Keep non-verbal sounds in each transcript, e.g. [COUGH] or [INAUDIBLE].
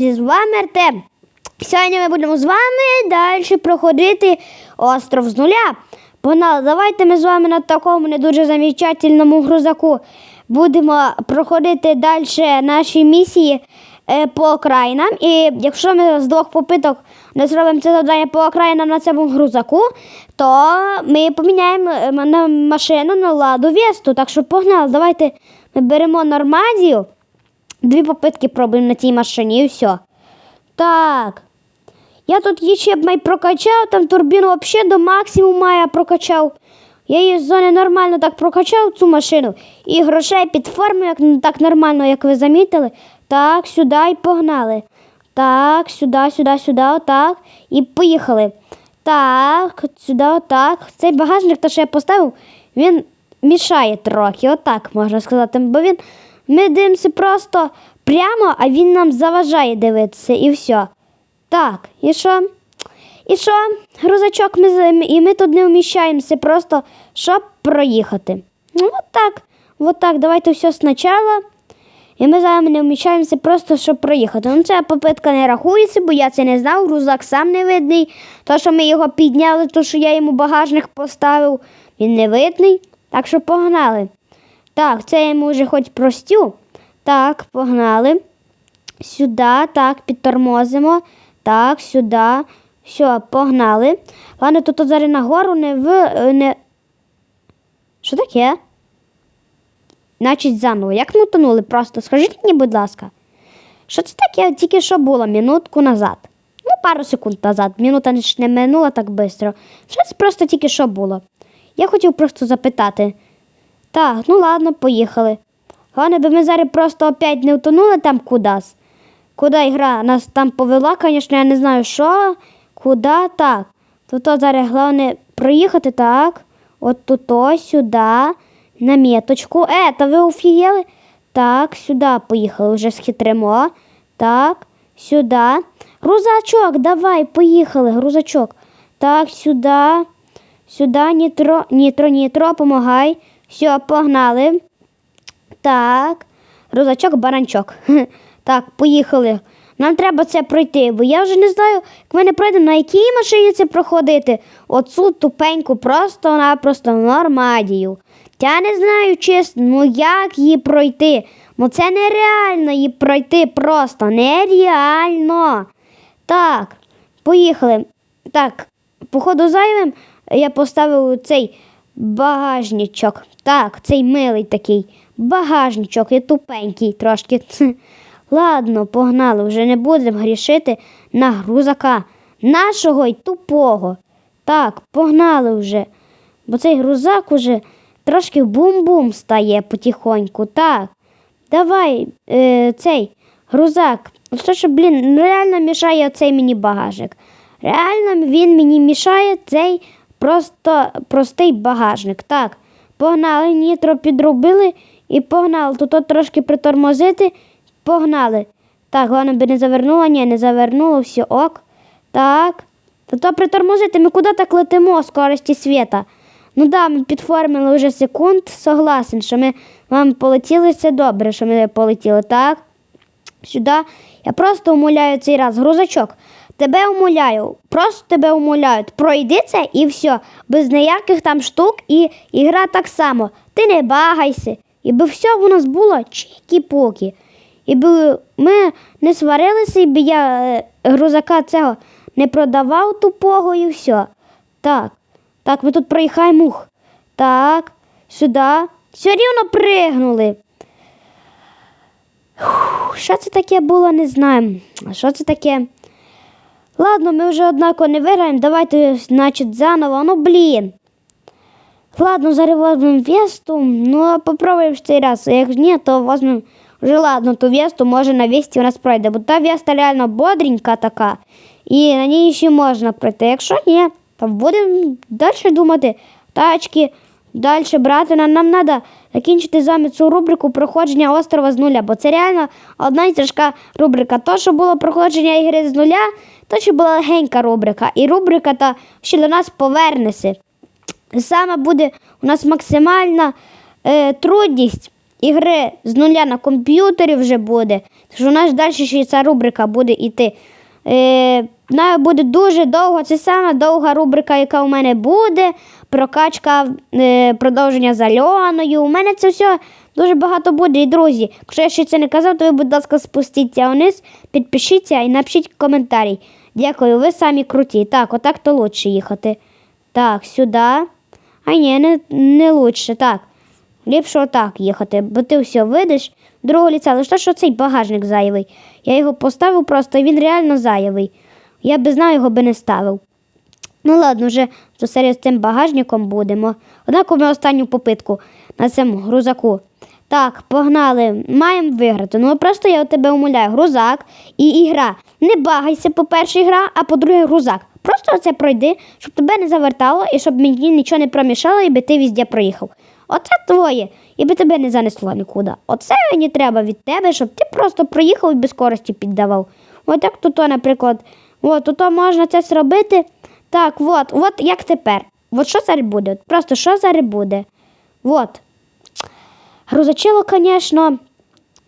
З вами Артем. Сьогодні ми будемо з вами далі проходити остров з нуля. Погнали, давайте ми з вами на такому не дуже замечательному грузаку будемо проходити далі наші місії е, по окраїнам. І якщо ми з двох попиток не зробимо це завдання по окраїнам на цьому грузаку, то ми поміняємо е, на машину на ладу Весту. Так що погнали, давайте ми беремо Нормандію. Дві попитки пробуємо на цій машині і все. Так. Я тут її май прокачав, там турбіну взагалі до максимуму я прокачав. Я її з зони нормально так прокачав цю машину. І грошей під форму, як так нормально, як ви замітили. Так, сюди і погнали. Так, сюди, сюди, сюди, отак. І поїхали. Так, сюди, отак. Цей багажник, те, що я поставив, він мішає трохи, отак можна сказати. Бо він ми дивимося просто прямо, а він нам заважає дивитися і все. Так, і що? І що? Грузачок ми, і ми тут не вміщаємося, просто щоб проїхати. Ну, от так. От так, давайте все спочатку. І ми зараз не вміщаємося просто, щоб проїхати. Ну, ця попитка не рахується, бо я це не знав, грузак сам не видний. То, що ми його підняли, то, що я йому багажник поставив, він не видний. Так що погнали. Так, це я вже хоч простю. Так, погнали. Сюди, так, підтормозимо. Так, сюди. Все, погнали. Ладно, тут зараз нагору не в. е, Не... Що таке? Значить, заново. Як ми тонули? Просто скажіть мені, будь ласка. Що це таке тільки що було минутку назад? Ну, пару секунд назад. Минута ж не минула так швидко. Що це просто тільки що було? Я хотів просто запитати. Так, ну ладно, поїхали. Головне, би ми зараз просто опять не втонули там кудись. Куди ігра нас там повела, звісно, я не знаю, що, куди так. Тут то зараз головне проїхати так. От тут сюди, на меточку. Е, та ви офігели? Так, сюди поїхали, вже схитримо. Так, сюди. Грузачок, давай, поїхали, грузачок. Так, сюди. Сюди, нітро, нітро, нітро, помагай. Все, погнали. Так, рузачок, баранчок. [LAUGHS] Так, поїхали. Нам треба це пройти, бо я вже не знаю, як ми не пройдемо, на якій машині це проходити. Оцю тупеньку, просто-напросто нормадію. Я не знаю чесно, ну як її пройти. Ну це нереально її пройти просто. Нереально. Так, поїхали. Так, походу зайвим я поставив цей багажничок. Так, цей милий такий багажничок, я тупенький трошки. Ладно, погнали, вже не будемо грішити на грузака. Нашого й тупого. Так, погнали вже. Бо цей грузак уже трошки бум-бум стає потихоньку. Так. Давай, е, цей грузак. Що ж, блін, реально мішає оцей мені багажник. Реально він мені мішає цей просто простий багажник. Так, погнали, нітро підробили і погнали. Тут трошки притормозити, погнали. Так, головне би не завернуло, ні, не завернуло, все ок. Так. Та то притормозити, ми куди так летимо скорості світа? Ну да, ми підформили вже секунд, согласен, що ми вам полетіли, це добре, що ми полетіли. Так. Сюди. Я просто умоляю цей раз. Грузачок, тебе умоляю, просто тебе умоляють. Пройди це і все. Без ніяких там штук і ігра так само. Ти не багайся. І би все в нас було чікі-покі. І би ми не сварилися, і би я е, грузака цього не продавав тупого і все. Так, так, ми тут проїхаємо. Ух. Так, сюди. Все рівно пригнули. Що це таке було, не знаємо. А Що це таке? Ладно, ми вже однаково не виграємо. Давайте, значить, заново. Ну, блін. Ладно, зараз візьмемо весту. Ну, а попробуємо в цей раз. А Як ні, то візьмемо вже ладно, ту весту, може на весті у нас пройде. Бо та веста реально бодренька така. І на ній ще можна пройти. Якщо ні, то будемо далі думати. Тачки, далі брати. Нам, нам треба закінчити з вами цю рубрику проходження острова з нуля. Бо це реально одна і тяжка рубрика. То, що було проходження ігри з нуля, то що була легенька рубрика. І рубрика та ще до нас повернеться. Саме буде у нас максимальна е, трудність ігри з нуля на комп'ютері вже буде. Що у нас далі ще ця рубрика буде йти. Е, вона буде дуже довго. Це сама довга рубрика, яка у мене буде. Прокачка е, продовження з Альоною. У мене це все дуже багато буде. І друзі, якщо я ще це не казав, то ви, будь ласка, спустіться вниз, підпишіться і напишіть коментарі. Дякую, ви самі круті. Так, отак то лучше їхати. Так, сюди. А ні, не, не лучше. Так. Ліпше отак їхати, бо ти все видиш другого ліця. Лише що цей багажник зайвий. Я його поставив просто, і він реально зайвий. Я би знав, його би не ставив. Ну ладно, вже то серію з цим багажником будемо. Однак ми останню попитку на цьому грузаку. Так, погнали, маємо виграти. Ну просто я у тебе умоляю, грузак і ігра. Не багайся, по-перше, ігра, а по-друге, грузак. Просто оце пройди, щоб тебе не завертало і щоб мені нічого не промішало, і би ти везде проїхав. Оце твоє, і би тебе не занесло нікуди. Оце мені треба від тебе, щоб ти просто проїхав і без скорості піддавав. От як тут, наприклад, от тут можна це зробити. Так, от, от як тепер. От що зараз буде? Просто що зараз буде? От. Грузачило, звісно,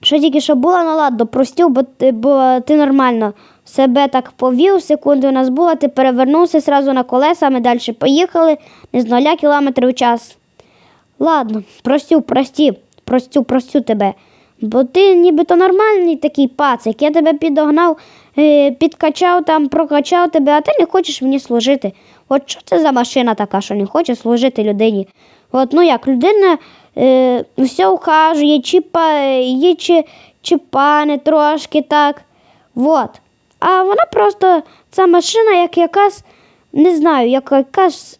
що тільки що було, ну ладно, простів, бо, ти- бо ти нормально себе так повів, секунди у нас було, ти перевернувся одразу на колеса, ми далі поїхали, не з 0 км в час. Ладно, простю, прості, простю, простю тебе. Бо ти нібито нормальний такий пацик. Я тебе підогнав, е, підкачав там, прокачав тебе, а ти не хочеш мені служити. От що це за машина така, що не хоче служити людині? От, ну як, людина е, все ухажує, чіпа, її чи, чіпане трошки так. От. А вона просто, ця машина, як якась, не знаю, як якась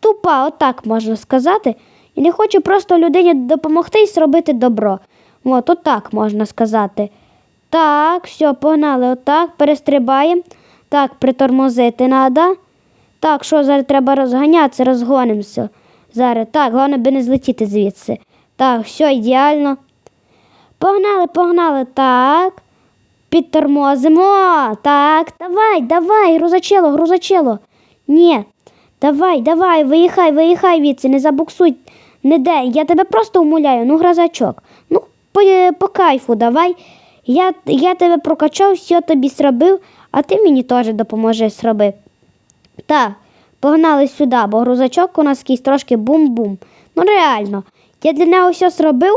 тупа, отак можна сказати, і не хоче просто людині допомогти і зробити добро. От, отак можна сказати. Так, все, погнали, отак, перестрибаємо. Так, притормозити треба. Так, що зараз треба розганятися, розгонимося. Зараз, так, головне би не злетіти звідси. Так, все ідеально. Погнали, погнали, так. Підтормозимо. Так, давай, давай, грузачело, грузачело. Ні, давай, давай, виїхай, виїхай відси, не забуксуй. Не де, я тебе просто умоляю, ну грозачок. Ну, по, по кайфу, давай. Я, я тебе прокачав, все тобі зробив, а ти мені теж допоможи зроби. Так, погнали сюди, бо грузачок у нас якийсь трошки бум-бум. Ну реально, я для нього все зробив.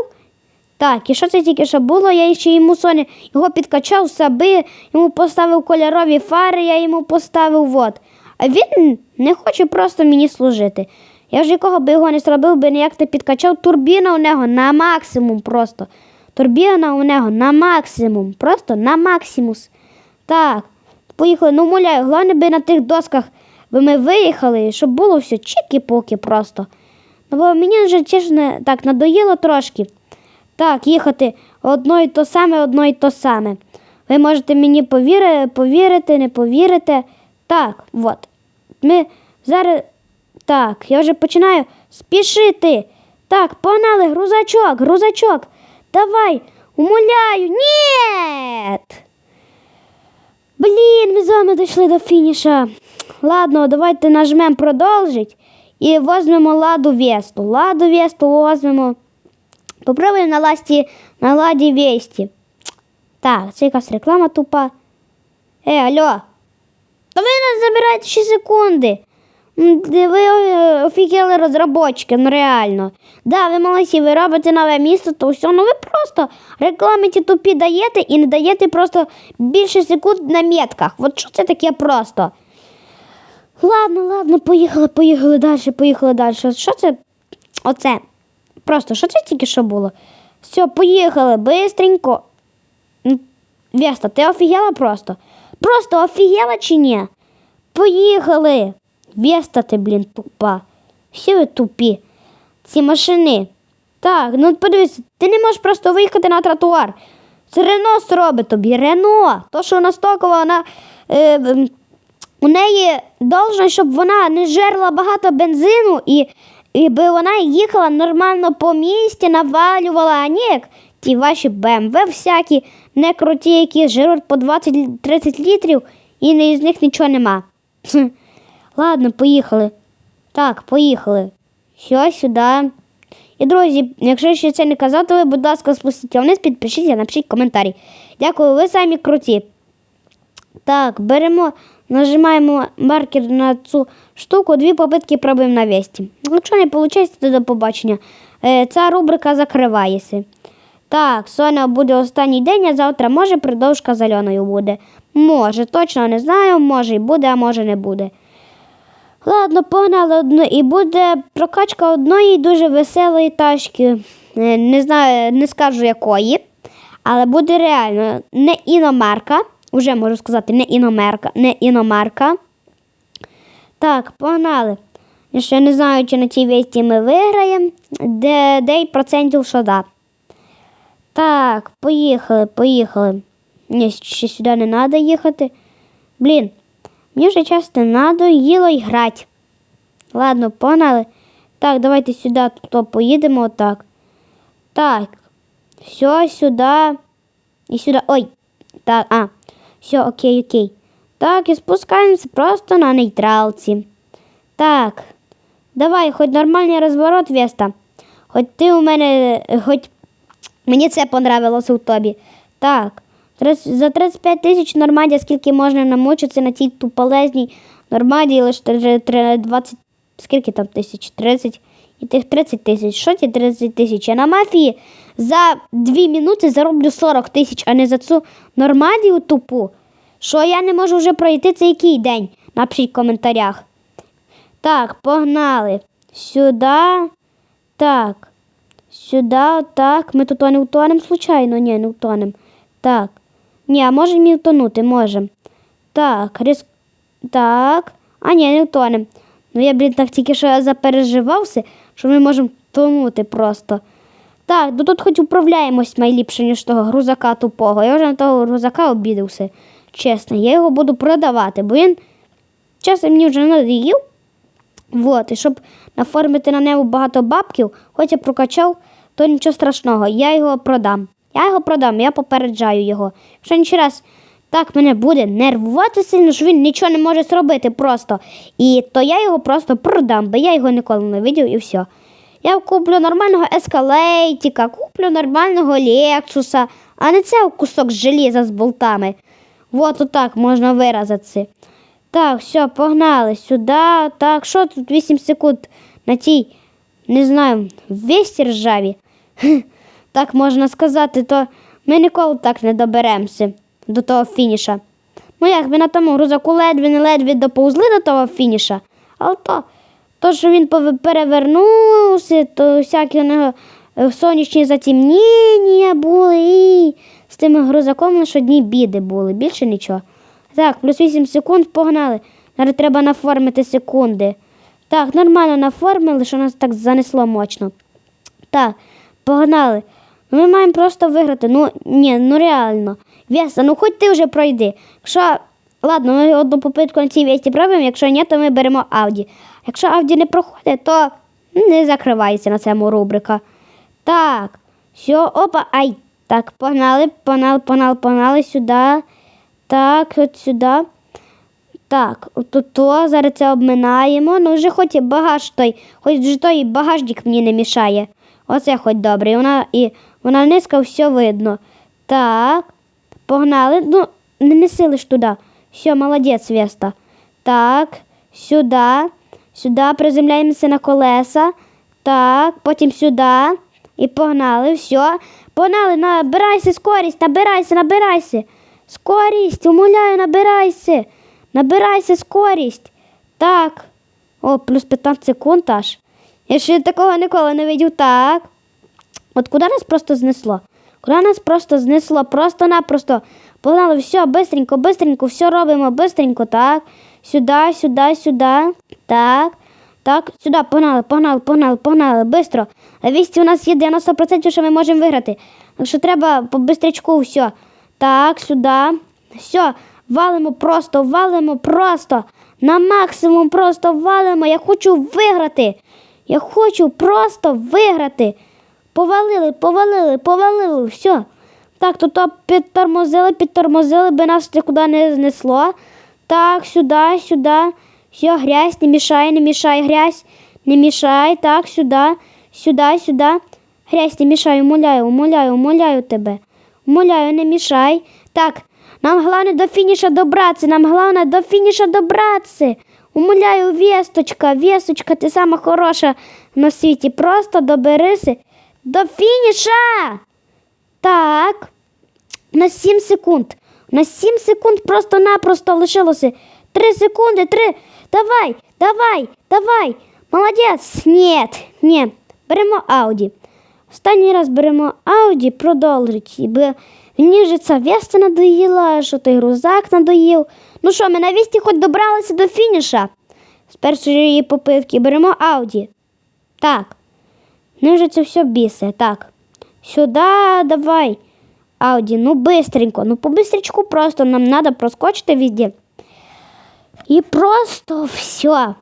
Так, і що це тільки що було? Я ще йому Соня його підкачав, саби, йому поставив кольорові фари, я йому поставив вот. А він не хоче просто мені служити. Я ж якого би його не зробив, би ніяк не підкачав. Турбіна у нього на максимум просто. Турбіна у нього на максимум. Просто на максимус. Так, поїхали. Ну, муляю, головне би на тих досках би ми виїхали, щоб було все чікі-поки просто. Ну, бо мені вже чесно так надоїло трошки. Так, їхати одно і то саме, одно і то саме. Ви можете мені повіри, повірити, не повірите. Так, от. Ми зараз. Так, я вже починаю спішити. Так, погнали, грузачок, грузачок. Давай, умоляю. Ні. Блін, ми з вами дійшли до фініша. Ладно, давайте нажмемо продовжить і візьмемо ладу весту. Ладу весту візьмемо. Попробуємо на ласті на ладі весті. Так, це якась реклама тупа. Е, алло. Та ви нас забираєте ще секунди. Ви е, офігели розробочки, ну реально. Да, ви молодці, ви робите нове місто, то все, ну ви просто реклами ті тупі даєте і не даєте просто більше секунд на метках. От що це таке просто? Ладно, ладно, поїхали, поїхали далі, поїхали далі. Що це? Оце. Просто що це тільки що було? Все, поїхали, бистренько. Веста, ти офігела просто? Просто офігела чи ні? Поїхали. Веста ти, блін, тупа. Всі ви тупі. Ці машини. Так, ну подивись, ти не можеш просто виїхати на тротуар. Це Рено зробить тобі. Рено. То, що вона стокова, вона. Е, у неї должно, щоб вона не жерла багато бензину і, і би вона їхала нормально по місті, навалювала, а як ті ваші БМВ всякі, не круті, які жируть по 20-30 літрів, і з них нічого нема. Хм. Ладно, поїхали. Так, поїхали. Все, сюди. І, друзі, якщо ще це не казав, то ви, будь ласка, спустіться вниз, підпишіться, напишіть коментарі. Дякую, ви самі круті. Так, беремо, нажимаємо маркер на цю штуку, дві попитки пробуємо на весті. Якщо не виходить, то до побачення. Е, ця рубрика закривається. Так, Соня буде останній день, а завтра може продовжка з Альоною буде. Може, точно не знаю, може і буде, а може не буде. Ладно, погнали. І буде прокачка одної дуже веселої тачки. Е, Не знаю, не скажу якої, але буде реально не іномарка. Уже можу сказати, не іномерка, не іномарка. Так, погнали. Я ще не знаю, чи на цій весті ми виграємо. Де 9% що да. Так, поїхали, поїхали. Ні, ще сюди не треба їхати. Блін, мені вже часто треба їло й грати. Ладно, погнали. Так, давайте сюди тут поїдемо отак. Так. Все, сюди. І сюди. Ой. Так, а. Все, окей, окей. Так, і спускаємося просто на нейтралці. Так. Давай, хоч нормальний розворот, Веста. Хоч ти у мене, хоч мені це понравилося у тобі. Так. За 35 тисяч нормаді, скільки можна намучитися на цій туполезній нормаді, лише три- три- 20, скільки там тисяч? 30 і тих 30 тисяч. Що ті 30 тисяч? Я на мафії за 2 минути зароблю 40 тисяч, а не за цю нормадію тупу. Що я не можу вже пройти це який день? Напишіть в коментарях. Так, погнали. Сюди. Так. Сюди, так. Ми тут не утонемо случайно? Ні, не утонемо. Так. Ні, а можемо і утонути, можемо. Так, риск. Так. А ні, не утонемо. Ну я, блін, так тільки що запереживався, що ми можемо тонути просто. Так, ну тут хоч управляємось найліпше, ніж того грузака тупого. Я вже на того грузака обідався. Чесно, я його буду продавати, бо він чесно мені вже надоїв. Вот, і щоб наформити на нього багато бабків, хоч я прокачав, то нічого страшного, я його продам. Я його продам, я попереджаю його. Якщо інший раз так мене буде нервувати сильно, що він нічого не може зробити просто. І то я його просто продам, бо я його ніколи не видів і все. Я куплю нормального ескалейтіка, куплю нормального Лексуса, а не це кусок желіза з болтами. Вот отак можна виразитися. Так, все, погнали сюди. Так, що тут 8 секунд на тій, не знаю, весті ржаві. [LAUGHS] Так можна сказати, то ми ніколи так не доберемося до того фініша. Ну як ми на тому грузаку ледве не ледве доповзли до того фініша, але то, то що він перевернувся, то всякі у нього е, сонячні затемніння були, і з тими грузаком лише одні біди були, більше нічого. Так, плюс 8 секунд погнали. Зараз треба наформити секунди. Так, нормально наформили, що нас так занесло мощно. Так, погнали. Ми маємо просто виграти. Ну, ні, ну реально. Веса, ну хоч ти вже пройди. Якщо, ладно, ми одну попитку на цій весті пробуємо, якщо ні, то ми беремо Ауді. Якщо Ауді не проходить, то не закривається на цьому рубрика. Так, все, опа, ай. Так, погнали, погнали, погнали, погнали сюди. Так, от сюди. Так, тут то, зараз це обминаємо. Ну, вже хоч і багаж той, хоч вже той багажник мені не мішає. Оце хоч добре. І вона, і вона низька, все видно. Так, погнали. Ну, не неси лиш туди. Все, молодець, Веста. Так, сюди, сюди приземляємося на колеса. Так, потім сюди. І погнали, все. Погнали, набирайся скорість, набирайся, набирайся. Скорість, умоляю, набирайся. Набирайся скорість. Так. О, плюс 15 секунд аж. Я ще такого ніколи не видів. Так. От куди нас просто знесло? Куди нас просто знесло? Просто-напросто. Погнали, все, бистренько, бистренько, все робимо, бистренько, так. Сюди, сюди, сюди. Так. Так, сюди, погнали, погнали, погнали, погнали, бистро. А вісті у нас є 90%, що ми можемо виграти. Так треба по бистрячку все. Так, сюди. Все, валимо просто, валимо просто. На максимум просто валимо. Я хочу виграти. Я хочу просто виграти. Повалили, повалили, повалили, все. Так, то підтормозили, підтормозили, би нас нікуди не знесло. Так, сюди, сюди. Все, грязь, не мішай, не мішай, грязь, не мішай. Так, сюди. Сюди, сюди. Грязь, не мішай, умоляю, умоляю, умоляю тебе. Умоляю, не мішай. Так, нам головне до фініша добратися, нам головне до фініша добратися. Умоляю, весточка, весточка, ти сама хороша на світі. Просто доберися до фініша. Так. На 7 секунд. На 7 секунд просто-напросто лишилося. 3 секунди, 3. Давай, давай, давай. Молодець. Ні, ні. Беремо Ауді. Останній раз беремо Ауді, продовжить. Мені вже ця веста надоїла, що той грузак надоїв. Ну що, ми на вісті хоч добралися до фініша. З першої попитки беремо Ауді. Так. Не вже це все бісе. Так. Сюди давай. Ауді, ну быстренько, ну по-быстречку просто нам надо проскочити везде. І просто все.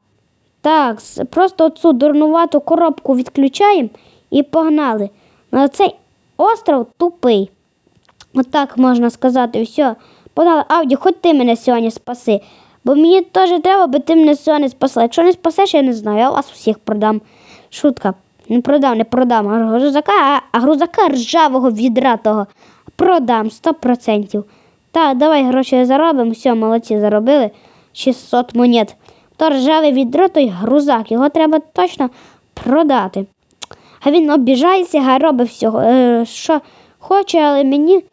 Так, просто оцю дурнувату коробку відключаємо і погнали. На цей остров тупий. Отак можна сказати, все. Погнали, Ауді, хоч ти мене сьогодні спаси. Бо мені теж треба, аби ти мене сьогодні спасла. Якщо не спасеш, я не знаю, я вас усіх продам. Шутка. Не продам, не продам. Грузака, а, грузака ржавого відратого. Продам 100%. Так, давай гроші заробимо. Все, молодці, заробили 600 монет. То ржавий відро, той грузак, його треба точно продати. А він обіжається, а робить всього, е, що хоче, але мені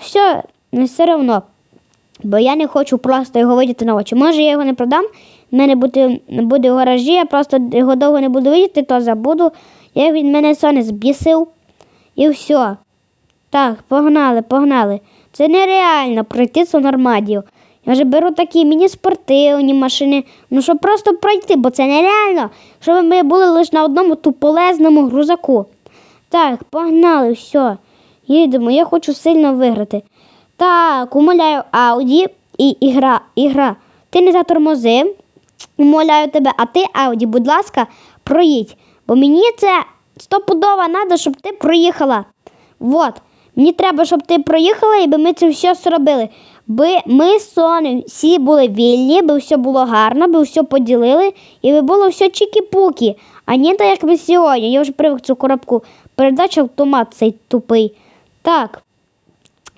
все все одно. Бо я не хочу просто його видіти на очі. Може, я його не продам, в мене буде, буде в гаражі, я просто його довго не буду видіти, то забуду. Як він мене соне збісив. І все. Так, погнали, погнали. Це нереально пройти цю нормадію. Я вже беру такі міні-спортивні машини, ну щоб просто пройти, бо це нереально, щоб ми були лише на одному туполезному грузаку. Так, погнали, все. Їдемо, я хочу сильно виграти. Так, умоляю, Ауді і ігра, ігра. Ти не затормозив. Умоляю тебе, а ти, Ауді, будь ласка, проїдь. Бо мені це стопудово треба, щоб ти проїхала. Вот. Мені треба, щоб ти проїхала, і би ми це все зробили. Би ми з Сонею всі були вільні, би все було гарно, би все поділили, і би було все чікі-пукі. А не так, як ми сьогодні. Я вже привик цю коробку. Передача автомат цей тупий. Так.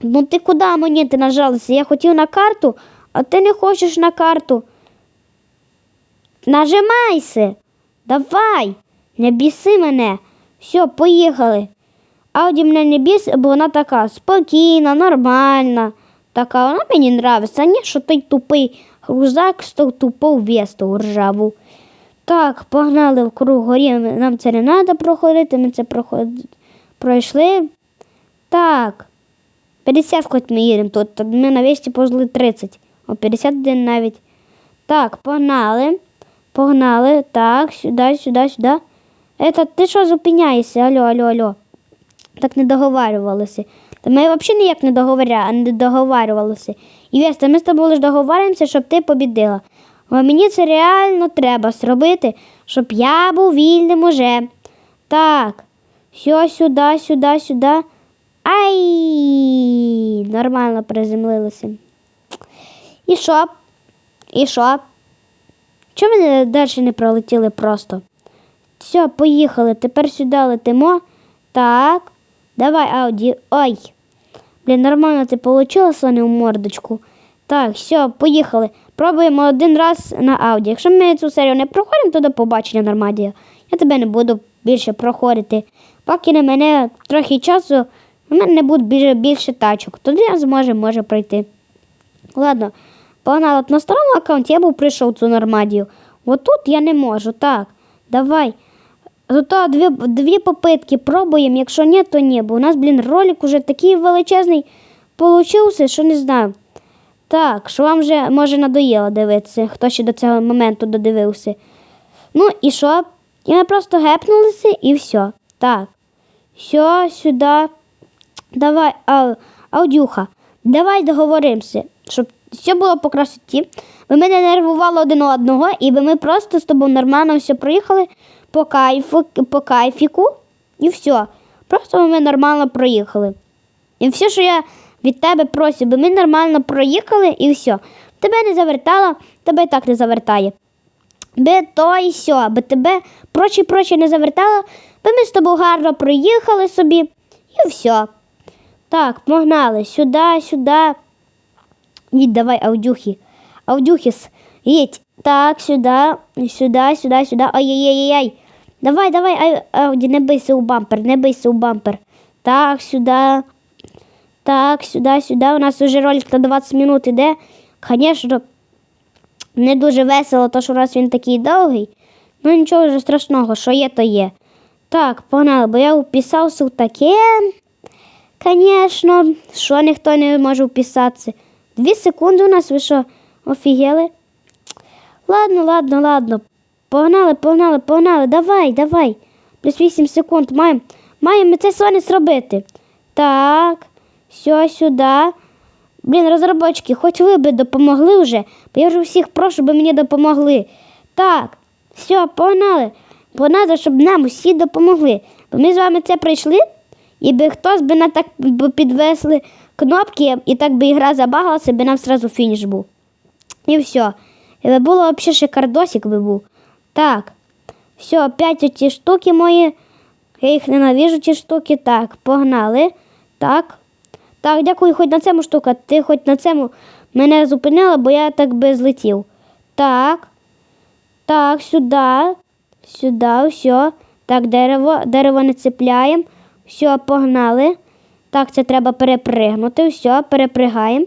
Ну ти куди мені ти нажалася? Я хотів на карту, а ти не хочеш на карту. Нажимайся. Давай. Не біси мене. Все, поїхали. Ауді мене не біс, бо вона така спокійна, нормальна. Така вона мені нравиться, а не що той тупий грузак того тупого весту ржаву. Так, погнали в круг горі, нам це не треба проходити, ми це проход... пройшли. Так. 50 хоч ми їдемо тут, ми на весті пожили 30, о 51 навіть. Так, погнали. Погнали. Так, сюди, сюди, сюди. Это ти що зупиняєшся? Алло, алло, алло. Так не договарювалися. Та ми взагалі ніяк не договоря, не договарювалися. І Веста, ми з тобою лише договарюємося, щоб ти побідила. Бо мені це реально треба зробити, щоб я був вільним уже. Так, все сюди, сюди, сюди. Ай! Нормально приземлилися. І що? І що? Чому ми далі не пролетіли просто? Все, поїхали. Тепер сюди летимо. Так. Давай, Ауді. Ой. Блін, нормально ти получила Соню мордочку. Так, все, поїхали. Пробуємо один раз на Ауді. Якщо ми цю серію не проходимо, то до побачення нормадія. Я тебе не буду більше проходити. Поки на мене трохи часу, у мене не буде більше, більше тачок. Тоді я зможу, може пройти. Ладно, От на старому аккаунті я був прийшов цю нормадію. От тут я не можу. Так, давай. Зато дві, дві попитки пробуємо. Якщо ні, то ні. Бо у нас, блін, ролик уже такий величезний получився, що не знаю. Так, що вам вже може надоїло дивитися, хто ще до цього моменту додивився. Ну і що? І ми просто гепнулися і все. Так. Все, сюди. Давай, ау, аудюха, давай договоримося, щоб все було по красоті. Би ми не нервували один одного, і би ми просто з тобою нормально все проїхали по кайфу, по кайфіку, і все. Просто ми нормально проїхали. І все, що я від тебе просю, би ми нормально проїхали і все. Тебе не завертало, тебе і так не завертає. Би то і все, аби тебе прочі прочі не завертало, бо ми з тобою гарно проїхали собі і все. Так, погнали сюди, сюди. Їдь, давай, Аудюхи. Аудюхіс, їдь. Так, сюди, сюди, сюди, сюди. Ай-яй-яй-яй. Давай, давай, Ай- Ауді, не бийся у бампер, не бийся у бампер. Так, сюди. Так, сюди, сюди. У нас уже ролик на 20 минут іде. Звісно, не дуже весело, то що у нас він такий довгий. Ну нічого вже страшного, що є, то є. Так, погнали, бо я вписався в таке. Звісно, що ніхто не може вписатися. Дві секунди у нас, ви що, офігели? Ладно, ладно, ладно. Погнали, погнали, погнали. Давай, давай. Плюс 8 секунд. Маємо маємо ми це Соні зробити. Так, все сюди. Блін, розробочки, хоч ви би допомогли вже, бо я вже всіх прошу, щоб мені допомогли. Так, все, погнали. Треба, щоб нам усі допомогли. Бо ми з вами це пройшли, і би хтось би на так підвесли кнопки, і так би ігра забагалася, би нам зразу фініш був. І все. Би було взагалі шикардосик би був. Так, все, опять оці штуки мої. Я їх ненавижу, ці штуки. Так, погнали. Так. Так, дякую, хоч на цьому штука. Ти хоч на цьому мене зупинила, бо я так би злетів. Так. Так, сюди. Сюди, все. Так, дерево, дерево не цепляємо. Все, погнали. Так, це треба перепригнути. Все, перепригаємо.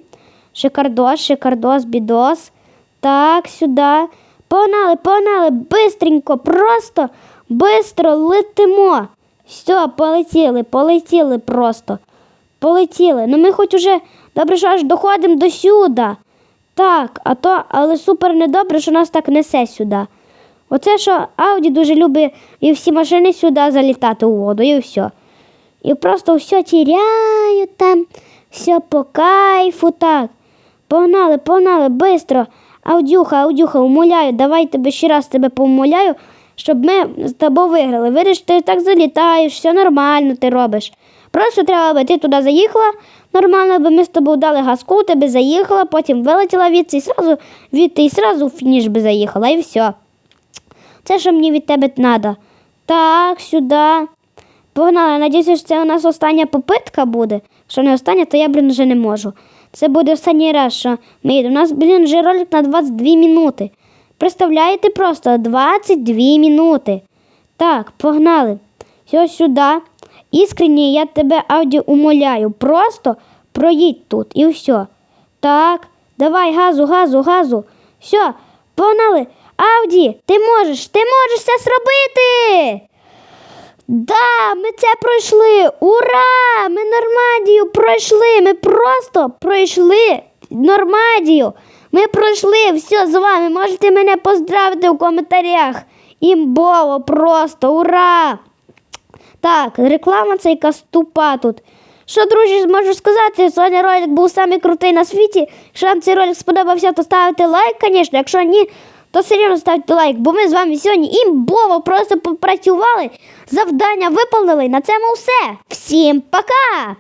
Шикардос, шикардос, бідос. Так, сюди. Погнали, погнали, бистренько, просто бистро летимо. Все, полетіли, полетіли просто. Полетіли. Ну ми хоч уже добре, що аж доходимо до сюди. Так, а то, але супер недобре, що нас так несе сюди. Оце що Ауді дуже любить і всі машини сюди залітати у воду, і все. І просто все тіряють там, все по кайфу так. Погнали, погнали, бистро. Аудюха, Аудюха, умоляю, давай тебе ще раз тебе поумоляю, щоб ми з тобою виграли. Видиш, ти так залітаєш, все нормально ти робиш. Просто треба, аби ти туди заїхала нормально, аби ми з тобою дали газку, ти би заїхала, потім вилетіла від і сразу від і сразу в фініш би заїхала, і все. Це що мені від тебе треба. Так, сюди. Погнали, надіюся, що це у нас остання попитка буде. Якщо не остання, то я, блін, вже не можу. Це буде останній раз, що ми їдемо. У нас, блін, вже ролик на 22 минути. Представляєте просто 22 минути. Так, погнали. Все сюди. Іскренні, я тебе Ауді умоляю. Просто проїдь тут і все. Так, давай газу, газу, газу. Все, погнали. Ауді, ти можеш, ти можеш це зробити. Да, ми це пройшли! Ура! Ми Нормандію пройшли! Ми просто пройшли Нормандію! Ми пройшли все з вами. Можете мене поздравити в коментарях. Імбово, просто ура! Так, реклама цей каступа тут. Що, друзі, можу сказати, сьогодні ролик був самий крутий на світі. Якщо вам цей ролик сподобався, то ставте лайк, звісно. Якщо ні, то все одно ставте лайк, бо ми з вами сьогодні імбово просто попрацювали, завдання виповнили. На цьому все. Всім пока!